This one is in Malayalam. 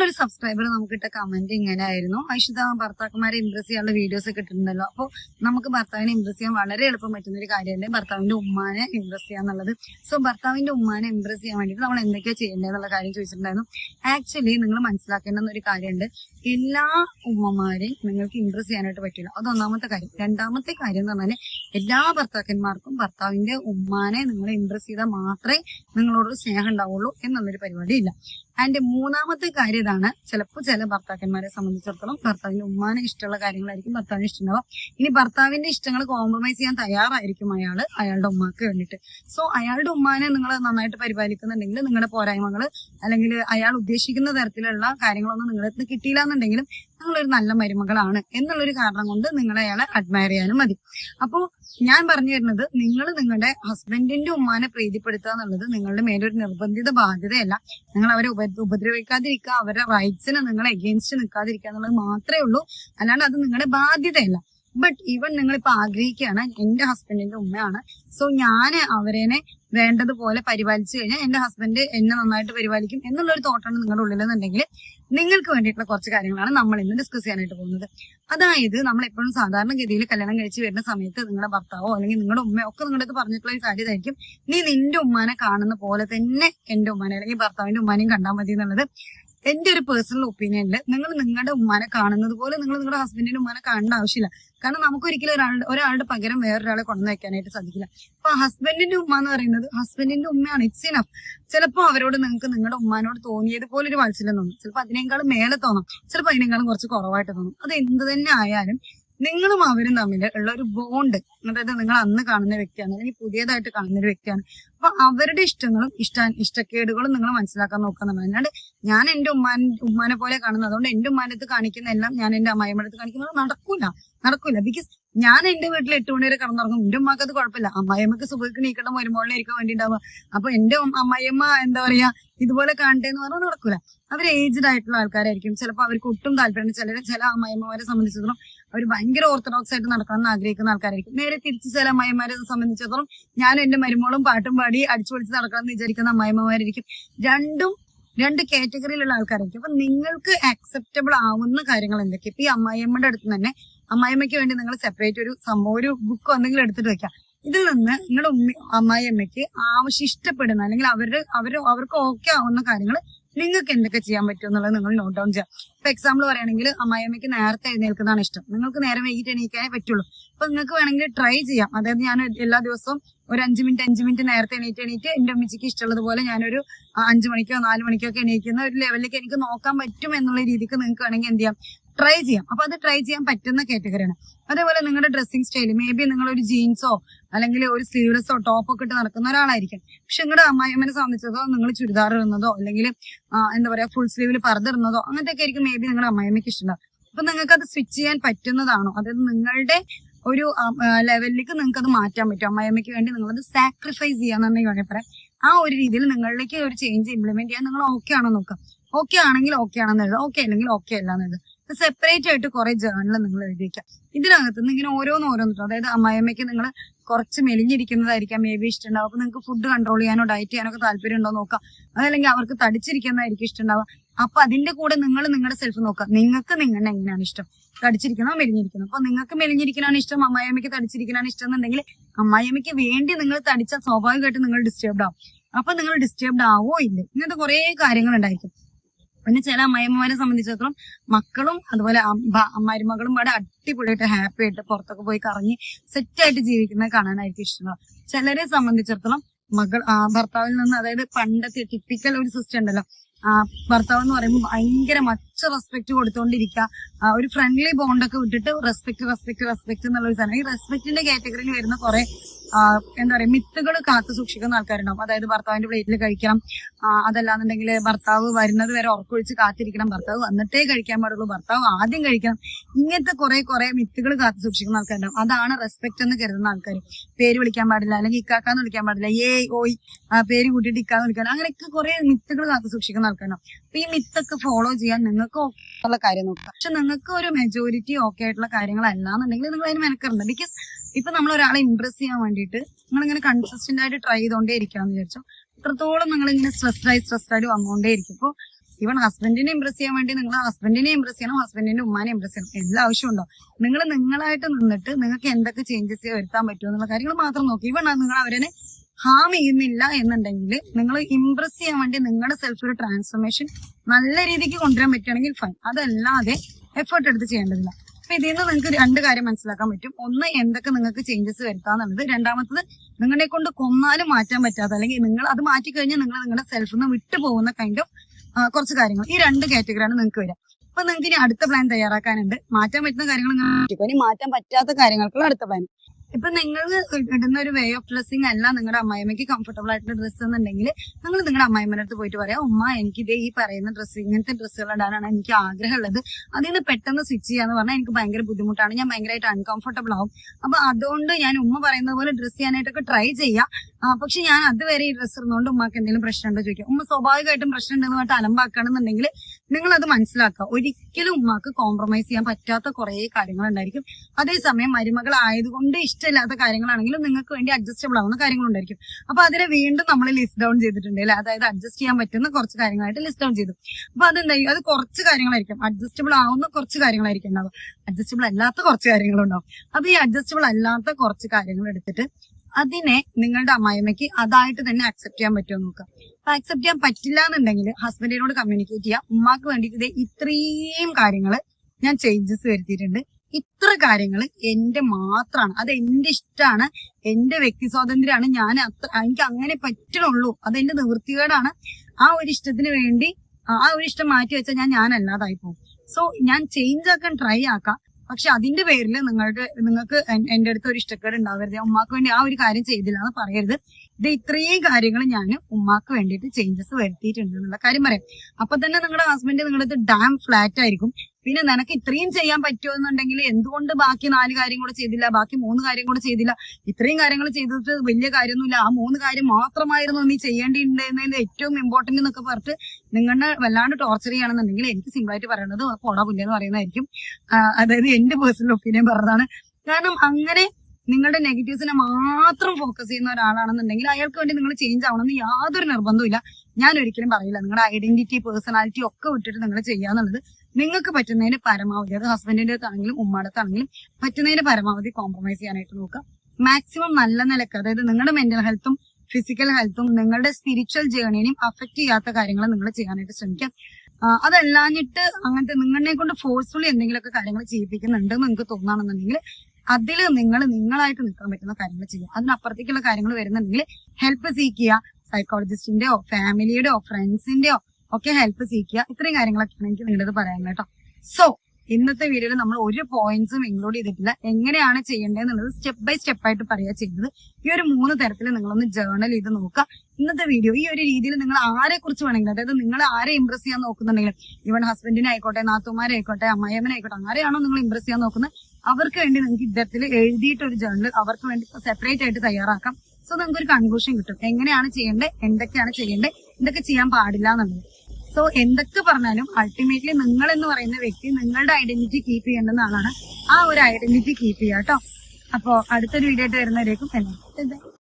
നമ്മുടെ ഒരു സബ്സ്ക്രൈബർ നമുക്ക് ഇട്ട കമന്റ് ഇങ്ങനെ ആയിരുന്നു ഐഷിത ഭർത്താക്കന്മാരെ ഇംപ്രസ് ചെയ്യാനുള്ള വീഡിയോസ് ഒക്കെ ഇട്ടിട്ടുണ്ടല്ലോ. അപ്പോൾ നമുക്ക് ഭർത്താവിനെ ഇംപ്രസ് ചെയ്യാൻ വളരെ എളുപ്പം പറ്റുന്ന ഒരു കാര്യമല്ലേ? ഭർത്താവിന്റെ ഉമ്മാനെ ഇംപ്രസ് ചെയ്യാന്നുള്ളത് സോ ഭർത്താവിന്റെ ഉമ്മാനെ ഇംപ്രസ് ചെയ്യാൻ വേണ്ടിയിട്ട് നമ്മൾ എന്തൊക്കെയാ ചെയ്യേണ്ടതെന്നുള്ള കാര്യം ചോദിച്ചിട്ടുണ്ടായിരുന്നു. ആക്ച്വലി നിങ്ങൾ മനസ്സിലാക്കേണ്ടുന്ന ഒരു കാര്യമുണ്ട്. എല്ലാ ഉമ്മമാരെയും നിങ്ങൾക്ക് ഇംപ്രസ് ചെയ്യാനായിട്ട് പറ്റില്ല. അത് ഒന്നാമത്തെ കാര്യം. രണ്ടാമത്തെ കാര്യം എന്ന് പറഞ്ഞാൽ എല്ലാ ഭർത്താക്കന്മാർക്കും ഭർത്താവിന്റെ ഉമ്മാനെ നിങ്ങൾ ഇംപ്രസ് ചെയ്താൽ മാത്രമേ നിങ്ങളോട് സ്നേഹം ഉണ്ടാവുള്ളൂ എന്നുള്ളൊരു പരിപാടി ഇല്ല ആൻഡ് മൂന്നാമത്തെ കാര്യം ഇതാണ് ചിലപ്പോൾ ചില ഭർത്താക്കന്മാരെ സംബന്ധിച്ചിടത്തോളം ഭർത്താവിന്റെ ഉമ്മാനെ ഇഷ്ടമുള്ള കാര്യങ്ങളായിരിക്കും ഭർത്താവിന് ഇഷ്ടമുണ്ടാവുക. ഇനി ഭർത്താവിന്റെ ഇഷ്ടങ്ങൾ കോംപ്രമൈസ് ചെയ്യാൻ തയ്യാറായിരിക്കും അയാൾ അയാളുടെ ഉമ്മാക്ക് വേണ്ടിയിട്ട്. സോ അയാളുടെ ഉമ്മാനെ നിങ്ങൾ നന്നായിട്ട് പരിപാലിക്കുന്നുണ്ടെങ്കിൽ നിങ്ങളുടെ പോരായ്മകൾ അല്ലെങ്കിൽ അയാൾ ഉദ്ദേശിക്കുന്ന തരത്തിലുള്ള കാര്യങ്ങളൊന്നും നിങ്ങളുടെ അടുത്ത് കിട്ടിയില്ല എന്നുണ്ടെങ്കിലും നിങ്ങളൊരു നല്ല മരുമകളാണ് എന്നുള്ളൊരു കാരണം കൊണ്ട് നിങ്ങൾ അയാളെ അഡ്മയർ ചെയ്യാനും മതി. അപ്പോൾ ഞാൻ പറഞ്ഞു തരുന്നത് നിങ്ങൾ നിങ്ങളുടെ ഹസ്ബൻഡിന്റെ ഉമ്മാനെ പ്രീതിപ്പെടുത്തുക എന്നുള്ളത് നിങ്ങളുടെ മേലൊരു നിർബന്ധിത ബാധ്യതയല്ല. നിങ്ങൾ അവരെ ഉപ ഉപദ്രവിക്കാതിരിക്കുക അവരുടെ റൈറ്റ്സിന് നിങ്ങൾ എഗെയിൻസ്റ്റ് നിൽക്കാതിരിക്കുക എന്നുള്ളത് മാത്രമേ ഉള്ളൂ. അല്ലാണ്ട് അത് നിങ്ങളുടെ ബാധ്യതയല്ല. ബട്ട് ഈവൻ നിങ്ങൾ ഇപ്പൊ ആഗ്രഹിക്കുകയാണ് എന്റെ ഹസ്ബൻഡിന്റെ ഉമ്മയാണ്. സോ ഞാൻ അവരേനെ വേണ്ടതുപോലെ പരിപാലിച്ചു കഴിഞ്ഞാൽ എന്റെ ഹസ്ബൻഡ് എന്നെ നന്നായിട്ട് പരിപാലിക്കും എന്നുള്ളൊരു തോട്ടാണ് നിങ്ങളുടെ ഉള്ളിലെന്നുണ്ടെങ്കിൽ നിങ്ങൾക്ക് വേണ്ടിയിട്ടുള്ള കുറച്ച് കാര്യങ്ങളാണ് നമ്മൾ ഇന്ന് ഡിസ്കസ് ചെയ്യാനായിട്ട് പോകുന്നത്. അതായത് നമ്മൾ എപ്പോഴും സാധാരണഗതിയിൽ കല്യാണം കഴിച്ച് വരുന്ന സമയത്ത് നിങ്ങളുടെ ഭർത്താവോ അല്ലെങ്കിൽ നിങ്ങളുടെ ഉമ്മയോ ഒക്കെ നിങ്ങളുടെ അടുത്ത് പറഞ്ഞിട്ടുള്ള ഒരു കാര്യമായിരിക്കും. നീ നിന്റെ ഉമ്മാനെ കാണുന്ന പോലെ തന്നെ എന്റെ ഉമ്മാനെ അല്ലെങ്കിൽ ഭർത്താവിന്റെ ഉമ്മാനെയും കണ്ടാൽ മതി എന്നുള്ളത് എന്റെ ഒരു പേഴ്സണൽ ഒപ്പീനിയനിൽ നിങ്ങൾ നിങ്ങളുടെ ഉമ്മാനെ കാണുന്നത് പോലെ നിങ്ങൾ നിങ്ങളുടെ ഹസ്ബൻഡിന്റെ ഉമ്മാനെ കാണേണ്ട ആവശ്യമില്ല. കാരണം നമുക്ക് ഒരിക്കലും ഒരാളുടെ ഒരാളുടെ പകരം വേറൊരാളെ കൊണ്ടു വെക്കാനായിട്ട് സാധിക്കില്ല. അപ്പൊ ഹസ്ബൻഡിന്റെ ഉമ്മ എന്ന് പറയുന്നത് ഹസ്ബൻഡിന്റെ ഉമ്മയാണ്. ഇറ്റ്സ് ഇനഫ് ചിലപ്പോൾ അവരോട് നിങ്ങൾക്ക് നിങ്ങളുടെ ഉമ്മാനോട് തോന്നിയത് പോലെ ഒരു വാത്സല്യം തോന്നും. ചിലപ്പോൾ അതിനേക്കാളും മേലെ തോന്നും. ചിലപ്പോൾ അതിനേക്കാളും കുറച്ച് കുറവായിട്ട് തോന്നും. അത് എന്ത് തന്നെ ആയാലും നിങ്ങളും അവരും തമ്മിൽ ഉള്ള ഒരു ബോണ്ട് അതായത് നിങ്ങൾ അന്ന് കാണുന്ന വ്യക്തിയാണ് അല്ലെങ്കിൽ പുതിയതായിട്ട് കാണുന്ന ഒരു വ്യക്തിയാണ്. അപ്പൊ അവരുടെ ഇഷ്ടങ്ങളും ഇഷ്ട ഇഷ്ടക്കേടുകളും നിങ്ങൾ മനസ്സിലാക്കാൻ നോക്കുക അല്ലാണ്ട് ഞാൻ എന്റെ ഉമ്മാൻ ഉമ്മാനെ പോലെ കാണുന്നത് അതുകൊണ്ട് എന്റെ ഉമ്മാന്റെ അടുത്ത് കാണിക്കുന്ന എല്ലാം ഞാൻ എന്റെ അമ്മായിയുടെ അടുത്ത് കാണിക്കുന്നത് നടക്കൂല. നടക്കൂല. ബിക്കോസ് ഞാൻ എന്റെ വീട്ടിൽ എട്ട് മണി വരെ കിടന്നുറങ്ങും. എന്റെ ഉമ്മാക്ക് അത് കുഴപ്പമില്ല. അമ്മായിയമ്മക്ക് സുഖക്ക് നീക്കണം വരുമ്പോഴായിരിക്കും വേണ്ടി ഉണ്ടാവുക അപ്പൊ എന്റെ അമ്മയമ്മ എന്താ പറയാ ഇതുപോലെ കാണട്ടെ എന്ന് പറഞ്ഞാൽ നടക്കൂല. അവർ ഏജ്ഡ് ആയിട്ടുള്ള ആൾക്കാരായിരിക്കും. ചിലപ്പോൾ അവർക്ക് ഒട്ടും താല്പര്യം ചില ചില അമ്മായിമ്മമാരെ സംബന്ധിച്ചിടത്തോളം അവർ ഭയങ്കര ഓർത്തഡോക്സ് ആയിട്ട് നടക്കണം എന്ന് ആഗ്രഹിക്കുന്ന ആൾക്കാരായിരിക്കും. നേരെ തിരിച്ച് ചില അമ്മായിമാരെ സംബന്ധിച്ചിടത്തോളം ഞാൻ എന്റെ മരുമോളും പാട്ടും പാടി അടിച്ചു പൊളിച്ച് നടക്കണം എന്ന് വിചാരിക്കുന്ന അമ്മായിമ്മമാരായിരിക്കും. രണ്ടും രണ്ട് കാറ്റഗറിയിലുള്ള ആൾക്കാരായിരിക്കും. അപ്പൊ നിങ്ങൾക്ക് ആക്സെപ്റ്റബിൾ ആവുന്ന കാര്യങ്ങൾ എന്തൊക്കെ ഇപ്പൊ ഈ അമ്മായിയമ്മയുടെ അടുത്ത് തന്നെ അമ്മായിയമ്മയ്ക്ക് വേണ്ടി നിങ്ങൾ സെപ്പറേറ്റ് ഒരു സംഭവം ഒരു ബുക്ക് എന്തെങ്കിലും എടുത്തിട്ട് വെക്കാം. ഇതിൽ നിന്ന് നിങ്ങളുടെ ഉമ്മ അമ്മായിയമ്മയ്ക്ക് ആവശ്യം ഇഷ്ടപ്പെടുന്ന അല്ലെങ്കിൽ അവരുടെ അവർ അവർക്ക് ഓക്കെ ആവുന്ന കാര്യങ്ങൾ നിങ്ങൾക്ക് എന്തൊക്കെ ചെയ്യാൻ പറ്റും എന്നുള്ളത് നിങ്ങൾ നോട്ട് ഡൗൺ ചെയ്യാം ഇപ്പൊ എക്സാമ്പിൾ പറയുകയാണെങ്കിൽ അമ്മായിയമ്മയ്ക്ക് നേരത്തെ എഴുന്നേൽക്കുന്നതാണ് ഇഷ്ടം. നിങ്ങൾക്ക് നേരെ വൈകിട്ട് എണീക്കാനേ പറ്റുള്ളൂ. അപ്പൊ നിങ്ങൾക്ക് വേണമെങ്കിൽ ട്രൈ ചെയ്യാം. അതായത് ഞാൻ എല്ലാ ദിവസവും ഒരു അഞ്ച് മിനിറ്റ് അഞ്ച് മിനിറ്റ് നേരത്തെ എണീറ്റ് എണീറ്റ് എന്റെ അമ്മച്ചിക്ക് ഇഷ്ടമുള്ളതുപോലെ ഞാനൊരു അഞ്ചു മണിക്കോ നാല് മണിക്കോ ഒക്കെ എണീക്കുന്ന ഒരു ലെവലിലേക്ക് എനിക്ക് നോക്കാൻ പറ്റും എന്നുള്ള രീതിക്ക് നിങ്ങൾക്ക് വേണമെങ്കിൽ എന്ത് ചെയ്യാം? ട്രൈ ചെയ്യാം. അപ്പൊ അത് ട്രൈ ചെയ്യാൻ പറ്റുന്ന കാറ്റഗറിയാണ് അതേപോലെ നിങ്ങളുടെ ഡ്രസ്സിംഗ് സ്റ്റൈൽ മേ ബി നിങ്ങൾ ഒരു ജീൻസോ അല്ലെങ്കിൽ ഒരു സ്ലീവ്ലെസ്സോ ടോപ്പ് ഒക്കെ ഇട്ട് നടക്കുന്ന ഒരാളായിരിക്കും. പക്ഷെ നിങ്ങളുടെ അമ്മായിമ്മനെ സംബന്ധിച്ചതോ നിങ്ങൾ ചുരിദാർ ഇടുന്നതോ അല്ലെങ്കിൽ എന്താ പറയാ ഫുൾ സ്ലീവിൽ പർദ്ദിടുന്നതോ അങ്ങനത്തെ ഒക്കെ ആയിരിക്കും മേ ബി നിങ്ങളുടെ അമ്മായിയമ്മയ്ക്ക് ഇഷ്ടമുണ്ടാവും അപ്പൊ നിങ്ങൾക്ക് അത് സ്വിച്ച് ചെയ്യാൻ പറ്റുന്നതാണോ? അതായത് നിങ്ങളുടെ ഒരു ലെവലിലേക്ക് നിങ്ങൾക്ക് അത് മാറ്റാൻ പറ്റും അമ്മായിമ്മയ്ക്ക് വേണ്ടി നിങ്ങളത് സാക്രിഫൈസ് ചെയ്യാന്നുണ്ടെങ്കിൽ വേണമെങ്കിൽ പറയാം. ആ ഒരു രീതിയിൽ നിങ്ങളിലേക്ക് ഒരു ചേഞ്ച് ഇംപ്ലിമെന്റ് ചെയ്യാൻ നിങ്ങൾ ഓക്കെ ആണോ നോക്കാം ഓക്കെ ആണെങ്കിൽ ഓക്കെ ആണെന്ന് എഴുതാം ഓക്കെ അല്ലെങ്കിൽ ഓക്കെ അല്ല എന്ന് എഴുതാം സെപ്പറേറ്റ് ആയിട്ട് കുറെ ജേർണൽ നിങ്ങൾ എഴുതി വെക്കാം ഇതിനകത്ത് നിന്ന് ഇങ്ങനെ ഓരോന്ന് ഓരോന്ന് അതായത് അമ്മയമ്മയ്ക്ക് നിങ്ങൾ കുറച്ച് മെലിഞ്ഞിരിക്കുന്നതായിരിക്കാം മേ ബി ഇഷ്ടമുണ്ടാവും അപ്പൊ നിങ്ങൾക്ക് ഫുഡ് കൺട്രോൾ ചെയ്യാനോ ഡയറ്റ് ചെയ്യാനോ ഒക്കെ താല്പര്യം ഉണ്ടോ നോക്കാം. അതല്ലെങ്കിൽ അവർക്ക് തടിച്ചിരിക്കുന്നതായിരിക്കും ഇഷ്ടമുണ്ടാവുക അപ്പൊ അതിന്റെ കൂടെ നിങ്ങൾ നിങ്ങളുടെ സെൽഫ് നോക്കുക. നിങ്ങൾക്ക് നിങ്ങളുടെ എങ്ങനെയാണ് ഇഷ്ടം? തടിച്ചിരിക്കണോ മെലിഞ്ഞിരിക്കണോ? അപ്പൊ നിങ്ങൾക്ക് മെലിഞ്ഞിരിക്കണാണ് ഇഷ്ടം? അമ്മായിയമ്മയ്ക്ക് തടിച്ചിരിക്കണാണ് ഇഷ്ടം എന്നുണ്ടെങ്കിൽ അമ്മായിയമ്മയ്ക്ക് വേണ്ടി നിങ്ങൾ തടിച്ചാൽ സ്വാഭാവികമായിട്ട് നിങ്ങൾ ഡിസ്റ്റർബ്ഡ് ആവും. അപ്പൊ നിങ്ങൾ ഡിസ്റ്റർബ്ഡ് ആവോ ഇല്ലേ? ഇങ്ങനത്തെ കുറെ കാര്യങ്ങൾ ഉണ്ടായിരിക്കും. പിന്നെ ചില അമ്മായിമ്മമാരെ സംബന്ധിച്ചിടത്തോളം മക്കളും അതുപോലെ അമ്മാരിമകളും പാടെ അടിപൊളിയായിട്ട് ഹാപ്പി ആയിട്ട് പുറത്തൊക്കെ പോയി കറങ്ങി സെറ്റായിട്ട് ജീവിക്കുന്നത് കാണാനായിട്ട് ഇഷ്ടമാണ് ചിലരെ സംബന്ധിച്ചിടത്തോളം മകൾ ഭർത്താവിൽ നിന്ന് അതായത് പണ്ടത്തെ ടിപ്പിക്കൽ ഒരു സിസ്റ്റം ഉണ്ടല്ലോ. ഭർത്താവ് എന്ന് പറയുമ്പോൾ ഭയങ്കര മച്ച റെസ്പെക്ട് കൊടുത്തോണ്ടിരിക്കുക. ഒരു ഫ്രണ്ട്ലി ബോണ്ടൊക്കെ വിട്ടിട്ട് റെസ്പെക്ട് റെസ്പെക്ട് റെസ്പെക്ട് എന്നുള്ള ഒരു സാധനം. ഈ റെസ്പെക്ടിന്റെ കാറ്റഗറിയിൽ വരുന്ന കുറെ എന്താ പറയാ മിത്തുകൾ കാത്തു സൂക്ഷിക്കുന്ന ആൾക്കാരുണ്ടാവും. അതായത് ഭർത്താവിന്റെ പ്ലേറ്റിൽ കഴിക്കണം. അതല്ലാന്നുണ്ടെങ്കിൽ ഭർത്താവ് വരുന്നത് വരെ ഉറക്കൊഴിച്ച് കാത്തിരിക്കണം. ഭർത്താവ് വന്നിട്ടേ കഴിക്കാൻ പാടുള്ളൂ. ഭർത്താവ് ആദ്യം കഴിക്കണം. ഇങ്ങനത്തെ കുറെ കുറെ മിത്തുകൾ കാത്തു സൂക്ഷിക്കുന്ന ആൾക്കാരുണ്ടാവും. അതാണ് റെസ്പെക്ട് എന്ന് കരുതുന്ന ആൾക്കാർ പേര് വിളിക്കാൻ പാടില്ല അല്ലെങ്കിൽ ഇക്കാക്കാന്ന് വിളിക്കാൻ പാടില്ല ഏ ഓയ് പേര് കൂട്ടിയിട്ട് ഇക്കാന്ന് വിളിക്കാൻ അങ്ങനെയൊക്കെ കുറെ മിത്തുകൾ കാത്തു സൂക്ഷിക്കുന്ന ആൾക്കാരുണ്ടാവും. അപ്പൊ ഈ മിത്തൊക്കെ ഫോളോ ചെയ്യാൻ നിങ്ങൾക്ക് ഉള്ള കാര്യം നോക്കാം. പക്ഷെ നിങ്ങൾക്ക് ഒരു മെജോറിറ്റി ഓക്കെ ആയിട്ടുള്ള കാര്യങ്ങളല്ല. എന്നുണ്ടെങ്കിൽ നിങ്ങൾ അതിന് മെനക്കറുണ്ട് ബിക്കോസ് ഇപ്പൊ നമ്മൾ ഒരാളെ ഇംപ്രസ് ചെയ്യാൻ വേണ്ടിയിട്ട് നിങ്ങൾ ഇങ്ങനെ കൺസിസ്റ്റന്റ് ആയിട്ട് ട്രൈ ചെയ്തോണ്ടേ ഇരിക്കാന്ന് വിചാരിച്ചു. ഇത്രത്തോളം നിങ്ങൾ ഇങ്ങനെ സ്ട്രെസ്ഡായി ആയി സ്ട്രെസ്ഡ് ആയിട്ട് വന്നുകൊണ്ടേ ഇരിക്കും അപ്പോൾ ഈവൻ ഹസ്ബൻഡിനെ ഇംപ്രസ് ചെയ്യാൻ വേണ്ടി നിങ്ങൾ ഹസ്ബൻഡിനെ ഇംപ്രസ് ചെയ്യണം ഹസ്ബൻഡിന്റെ ഉമ്മാനെ ഇംപ്രസ് ചെയ്യണം. എല്ലാ ആവശ്യമുണ്ടോ നിങ്ങൾ നിങ്ങളായിട്ട് നിന്നിട്ട് നിങ്ങൾക്ക് എന്തൊക്കെ ചേഞ്ചസ് വരുത്താൻ പറ്റുമോ എന്നുള്ള കാര്യങ്ങൾ മാത്രം നോക്കി. ഇവൺ നിങ്ങൾ അവരെ ഹാം ചെയ്യുന്നില്ല എന്നുണ്ടെങ്കിൽ നിങ്ങൾ ഇംപ്രസ് ചെയ്യാൻ വേണ്ടി നിങ്ങളുടെ സെൽഫ് ഒരു ട്രാൻസ്ഫോർമേഷൻ നല്ല രീതിക്ക് കൊണ്ടുവരാൻ പറ്റുകയാണെങ്കിൽ ഫൈൻ അതല്ലാതെ എഫേർട്ട് എടുത്ത് ചെയ്യേണ്ടതില്ല. അപ്പൊ ഇതിൽ നിന്ന് നിങ്ങൾക്ക് രണ്ട് കാര്യം മനസ്സിലാക്കാൻ പറ്റും. ഒന്ന് എന്തൊക്കെ നിങ്ങൾക്ക് ചേഞ്ചസ് വരുത്താന്നുള്ളത്. രണ്ടാമത്തത് നിങ്ങളെ കൊണ്ട് കൊന്നാലും മാറ്റാൻ പറ്റാത്ത അല്ലെങ്കിൽ നിങ്ങൾ അത് മാറ്റി കഴിഞ്ഞാൽ നിങ്ങൾ നിങ്ങളുടെ സെൽഫിൽ നിന്ന് വിട്ടുപോകുന്ന കൈൻഡ് ഓഫ് കുറച്ച് കാര്യങ്ങൾ. ഈ രണ്ട് കാറ്റഗറിയാണ് നിങ്ങൾക്ക് വരിക. അപ്പൊ നിങ്ങൾക്ക് ഇനി അടുത്ത പ്ലാൻ തയ്യാറാക്കാനുണ്ട്. മാറ്റാൻ പറ്റുന്ന കാര്യങ്ങൾ നിങ്ങൾ മാറ്റാൻ പറ്റാത്ത കാര്യങ്ങൾക്കുള്ള അടുത്ത പ്ലാൻ ഇപ്പൊ നിങ്ങൾ ഇടുന്ന ഒരു വേ ഓഫ് ഡ്രസ്സിങ് അല്ല നിങ്ങളുടെ അമ്മായിമ്മയ്ക്ക് കംഫർട്ടബിൾ ആയിട്ടുള്ള ഡ്രസ്സ് എന്നുണ്ടെങ്കിൽ നിങ്ങൾ നിങ്ങളുടെ അമ്മായിമ്മയുടെ അടുത്ത് പോയിട്ട് പറയാം ഉമ്മ എനിക്ക് ഇതേ ഈ പറയുന്ന ഡ്രസ്സ് ഇങ്ങനത്തെ ഡ്രസ്സുകൾ ഇടാനാണ് എനിക്ക് ആഗ്രഹമുള്ളത്. അതിൽ നിന്ന് പെട്ടെന്ന് സ്വിച്ച് ചെയ്യാന്ന് പറഞ്ഞാൽ എനിക്ക് ഭയങ്കര ബുദ്ധിമുട്ടാണ്. ഞാൻ ഭയങ്കരമായിട്ട് അൺകംഫർട്ടബിൾ ആവും. അപ്പൊ അതുകൊണ്ട് ഞാൻ ഉമ്മ പറയുന്ന പോലെ ഡ്രസ്സ് ചെയ്യാനായിട്ടൊക്കെ ട്രൈ ചെയ്യാം. പക്ഷെ ഞാൻ അതുവരെ ഈ ഡ്രസ്സ് ഇടുന്നതുകൊണ്ട് ഉമ്മക്ക് എന്തെങ്കിലും പ്രശ്നമുണ്ടോ ചോദിക്കാം. ഉമ്മ സ്വാഭാവികമായിട്ടും പ്രശ്നം ഉണ്ടെന്ന് പറഞ്ഞിട്ട് അലമ്പാക്കണമെന്നുണ്ടെങ്കിൽ നിങ്ങൾ അത് മനസ്സിലാക്കുക. ഒരിക്കലും ഉമ്മക്ക് കോംപ്രമൈസ് ചെയ്യാൻ പറ്റാത്ത കുറെ കാര്യങ്ങൾ ഉണ്ടായിരിക്കും. അതേസമയം മരുമകൾ ആയതുകൊണ്ട് ഇഷ്ടമില്ലാത്ത കാര്യങ്ങളാണെങ്കിലും നിങ്ങൾക്ക് വേണ്ടി അഡ്ജസ്റ്റബിൾ ആവുന്ന കാര്യങ്ങളുണ്ടായിരിക്കും. അപ്പൊ അതിനെ വീണ്ടും നമ്മൾ ലിസ്റ്റ് ഡൗൺ ചെയ്തിട്ടുണ്ട് അല്ലെ? അതായത് അഡ്ജസ്റ്റ് ചെയ്യാൻ പറ്റുന്ന കുറച്ച് കാര്യങ്ങളായിട്ട് ലിസ്റ്റ് ഡൗൺ ചെയ്തു. അപ്പൊ അതെന്തായി? അത് കുറച്ച് കാര്യങ്ങളായിരിക്കും. അഡ്ജസ്റ്റബിൾ ആവുന്ന കുറച്ച് കാര്യങ്ങളായിരിക്കും ഉണ്ടാവും അഡ്ജസ്റ്റബിൾ അല്ലാത്ത കുറച്ച് കാര്യങ്ങളുണ്ടാവും. അപ്പൊ ഈ അഡ്ജസ്റ്റബിൾ അല്ലാത്ത കുറച്ച് കാര്യങ്ങൾ എടുത്തിട്ട് അതിനെ നിങ്ങളുടെ അമ്മായിമ്മയ്ക്ക് അതായിട്ട് തന്നെ അക്സെപ്റ്റ് ചെയ്യാൻ പറ്റുമോ നോക്കുക. അപ്പൊ അക്സെപ്റ്റ് ചെയ്യാൻ പറ്റില്ല എന്നുണ്ടെങ്കിൽ ഹസ്ബൻഡിനോട് കമ്മ്യൂണിക്കേറ്റ് ചെയ്യാം ഉമ്മാക്ക് വേണ്ടിയിട്ട് ഇത്രയും കാര്യങ്ങൾ ഞാൻ ചേഞ്ചസ് വരുത്തിയിട്ടുണ്ട്. ഇത്ര കാര്യങ്ങൾ എന്റെ മാത്രമാണ് അത് എന്റെ ഇഷ്ടമാണ് എന്റെ വ്യക്തി സ്വാതന്ത്ര്യമാണ്. ഞാൻ അത്ര എനിക്ക് അങ്ങനെ പറ്റണുള്ളൂ. അത് എന്റെ നിവൃത്തികേടാണ്. ആ ഒരു ഇഷ്ടത്തിന് വേണ്ടി ആ ഒരു ഇഷ്ടം മാറ്റി വെച്ചാൽ ഞാൻ ഞാൻ അല്ലാതായി പോകും. സോ ഞാൻ ചേഞ്ച് ആക്കാൻ ട്രൈ ആക്കാം. പക്ഷെ അതിന്റെ പേരിൽ നിങ്ങളുടെ നിങ്ങൾക്ക് എന്റെ അടുത്ത് ഒരു ഇഷ്ടക്കേട് ഉണ്ടാവരുത്. ഉമ്മാക്ക് വേണ്ടി ആ ഒരു കാര്യം ചെയ്തില്ല എന്ന് പറയരുത്. ഇത് ഇത്രയും കാര്യങ്ങൾ ഞാൻ ഉമ്മാക്ക് വേണ്ടിയിട്ട് ചേഞ്ചസ് വരുത്തിയിട്ടുണ്ട് എന്നുള്ള കാര്യം പറയാം. അപ്പൊ തന്നെ നിങ്ങളുടെ ഹസ്ബൻഡ് നിങ്ങളുടെ ഡാം ഫ്ലാറ്റ് ആയിരിക്കും. പിന്നെ നിനക്ക് ഇത്രയും ചെയ്യാൻ പറ്റുമോ എന്നുണ്ടെങ്കിൽ എന്തുകൊണ്ട് ബാക്കി നാല് കാര്യം കൂടെ ചെയ്തില്ല? ബാക്കി മൂന്ന് കാര്യം കൂടെ ചെയ്തില്ല? ഇത്രയും കാര്യങ്ങൾ ചെയ്തിട്ട് വലിയ കാര്യമൊന്നുമില്ല. ആ മൂന്ന് കാര്യം മാത്രമായിരുന്നു നീ ചെയ്യേണ്ടിയിട്ടുണ്ടെന്നതിൽ ഏറ്റവും ഇമ്പോർട്ടന്റ് എന്നൊക്കെ പറഞ്ഞിട്ട് നിങ്ങളുടെ വല്ലാണ്ട് ടോർച്ചർ ചെയ്യണമെന്നുണ്ടെങ്കിൽ എനിക്ക് സിമ്പിളായിട്ട് പറയണത് പോടാ പുല്ലെന്ന് പറയുന്നതായിരിക്കും. അതായത് എന്റെ പേഴ്സണൽ ഒപ്പീനിയൻ പറഞ്ഞതാണ്. കാരണം അങ്ങനെ നിങ്ങളുടെ നെഗറ്റീവ്സിനെ മാത്രം ഫോക്കസ് ചെയ്യുന്ന ഒരാളാണെന്നുണ്ടെങ്കിൽ അയാൾക്ക് വേണ്ടി നിങ്ങൾ ചേഞ്ച് ആവണമെന്ന് യാതൊരു നിർബന്ധവും ഞാൻ ഒരിക്കലും പറയില്ല. നിങ്ങളുടെ ഐഡന്റിറ്റി പേഴ്സണാലിറ്റി ഒക്കെ വിട്ടിട്ട് നിങ്ങൾ ചെയ്യാന്നുള്ളത് നിങ്ങൾക്ക് പറ്റുന്നതിന് പരമാവധി അത് ഹസ്ബൻഡിന്റെ അടുത്താണെങ്കിലും ഉമ്മയുടെ അടുത്താണെങ്കിലും പറ്റുന്നതിന് പരമാവധി കോംപ്രമൈസ് ചെയ്യാനായിട്ട് നോക്കുക. മാക്സിമം നല്ല നിലയ്ക്ക് അതായത് നിങ്ങളുടെ മെന്റൽ ഹെൽത്തും ഫിസിക്കൽ ഹെൽത്തും നിങ്ങളുടെ സ്പിരിച്വൽ ജേർണിനെയും അഫക്ട് ചെയ്യാത്ത കാര്യങ്ങൾ നിങ്ങൾ ചെയ്യാനായിട്ട് ശ്രമിക്കാം അതല്ലാഞ്ഞിട്ട് അങ്ങനത്തെ നിങ്ങളെ കൊണ്ട് ഫോഴ്സ്ഫുള്ളി എന്തെങ്കിലുമൊക്കെ കാര്യങ്ങൾ ചെയ്യിപ്പിക്കുന്നുണ്ട് നിങ്ങൾക്ക് തോന്നുകയാണെന്നുണ്ടെങ്കിൽ അതിൽ നിങ്ങൾ നിങ്ങളായിട്ട് നിൽക്കാൻ പറ്റുന്ന കാര്യങ്ങൾ ചെയ്യുക. അതിനപ്പുറത്തേക്കുള്ള കാര്യങ്ങൾ വരുന്നുണ്ടെങ്കിൽ ഹെൽപ്പ് സീക്ക് ചെയ്യുക. സൈക്കോളജിസ്റ്റിന്റെയോ ഫാമിലിയുടെയോ ഫ്രണ്ട്സിന്റെയോ ഒക്കെ ഹെൽപ്പ് സീക്കുക ഇത്രയും കാര്യങ്ങളൊക്കെയാണ് എനിക്ക് നിങ്ങളത് പറയാൻ കേട്ടോ. സോ ഇന്നത്തെ വീഡിയോയിൽ നമ്മൾ ഒരു പോയിന്റ്സും ഇൻക്ലൂഡ് ചെയ്തിട്ടില്ല. എങ്ങനെയാണ് ചെയ്യേണ്ടതെന്നുള്ളത് സ്റ്റെപ്പ് ബൈ സ്റ്റെപ്പ് ആയിട്ട് പറയുക ചെയ്യുന്നത് ഈ ഒരു മൂന്ന് തരത്തിൽ നിങ്ങളൊന്ന് ജേർണൽ ചെയ്ത് നോക്കുക. ഇന്നത്തെ വീഡിയോ ഈ ഒരു രീതിയിൽ നിങ്ങൾ ആരെ കുറിച്ച് വേണമെങ്കിലും അതായത് നിങ്ങൾ ആരെ ഇംപ്രസ് ചെയ്യാൻ നോക്കുന്നുണ്ടെങ്കിലും ഈവൻ ഹസ്ബൻഡിനെ ആയിക്കോട്ടെ നാത്തുമാരായിക്കോട്ടെ അമ്മായിയമ്മനെ ആയിക്കോട്ടെ ആരെയാണോ നിങ്ങൾ ഇംപ്രസ് ചെയ്യാൻ നോക്കുന്നത് അവർക്ക് വേണ്ടി നിങ്ങൾക്ക് ഇത്തരത്തിൽ എഴുതിയിട്ട് ഒരു ജേർണൽ അവർക്ക് വേണ്ടി സെപ്പറേറ്റ് ആയിട്ട് തയ്യാറാക്കാം. സോ നിങ്ങൾക്ക് ഒരു കൺക്ലൂഷൻ കിട്ടും. എങ്ങനെയാണ് ചെയ്യേണ്ടത്? എന്തൊക്കെയാണ് ചെയ്യേണ്ടത്? എന്തൊക്കെ ചെയ്യാൻ പാടില്ല എന്നുള്ളത്. സോ എന്തൊക്കെ പറഞ്ഞാലും അൾട്ടിമേറ്റ്ലി നിങ്ങൾ എന്ന് പറയുന്ന വ്യക്തി നിങ്ങളുടെ ഐഡന്റിറ്റി കീപ്പ് ചെയ്യേണ്ടുന്ന ആളാണ്. ആ ഒരു ഐഡന്റിറ്റി കീപ്പ് ചെയ്യുക കേട്ടോ അപ്പോ അടുത്തൊരു വീഡിയോ ആയിട്ട് വരുന്നവരേക്കും